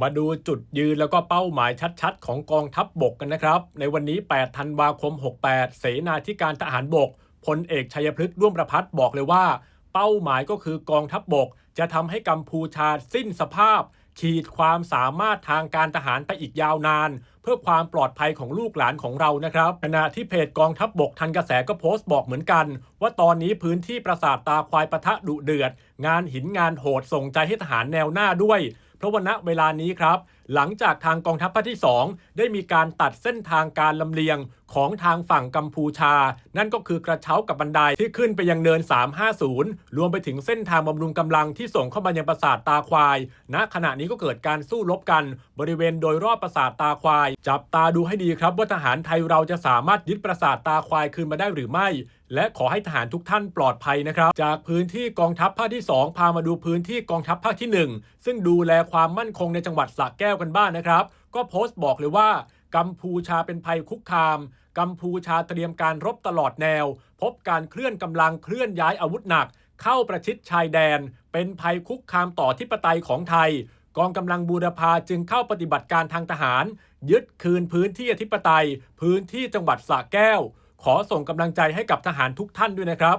มาดูจุดยืนแล้วก็เป้าหมายชัดๆ ของกองทัพบบกกันนะครับ ในวันนี้ 8 ธันวาคม 68 เสนาธิการทหารบกพลเอกชัยพฤกษ์ร่วมประพัฒบอกเลยว่า เป้าหมายก็คือกองทัพบบก จะทำให้กัมพูชาสิ้นสภาพ ขีดความสามารถทางการทหารไปอีกยาวนาน เพื่อความปลอดภัยของลูกหลานของเรานะครับขณะที่เพจกองทัพบบกทันกระแสก็โพสต์บอกเหมือนกัน ว่าตอนนี้พื้นที่ปราสาทตาควายปะทะดุเดือด งานหินงานโหดส่งใจให้ทหารแนวหน้าด้วย เพราะวันณเวลานี้ครับ หลังจากทางกองทัพภาคที่ 2 ได้มีการตัดเส้นทางการลำเลียง ของทางฝั่งกัมพูชา นั่นก็คือกระเช้ากับบันไดที่ขึ้นไปยังเนิน 350 รวมไปถึงเส้นทางบำรุงกำลังที่ส่งเข้ามายังปราสาทตาควาย ณ ขณะนี้ก็เกิดการสู้รบกันบริเวณโดยรอบปราสาทตาควาย จับตาดูให้ดีครับว่าทหารไทยเราจะสามารถยึดปราสาทตาควายคืนมาได้หรือไม่และขอให้ทหารทุกท่านปลอดภัยนะครับ จากพื้นที่กองทัพภาคที่ 2 พามาดูพื้นที่กองทัพภาคที่ 1 ซึ่งดูแลความมั่นคงในจังหวัดสระแก้วกันบ้างนนะครับ ก็โพสต์บอกเลยว่า กัมพูชาเป็นภัยคุกคาม กัมพูชาเตรียมการรบตลอดแนว พบการเคลื่อนกำลังเคลื่อนย้ายอาวุธหนัก เข้าประชิดชายแดน เป็นภัยคุกคามต่อทิปไตยของไทย กองกำลังบูรพาจึงเข้าปฏิบัติการทางทหาร ยึดคืนพื้นที่อธิปไตย พื้นที่จังหวัดสระแก้ว ขอส่งกำลังใจให้กับทหารทุกท่านด้วยนะครับ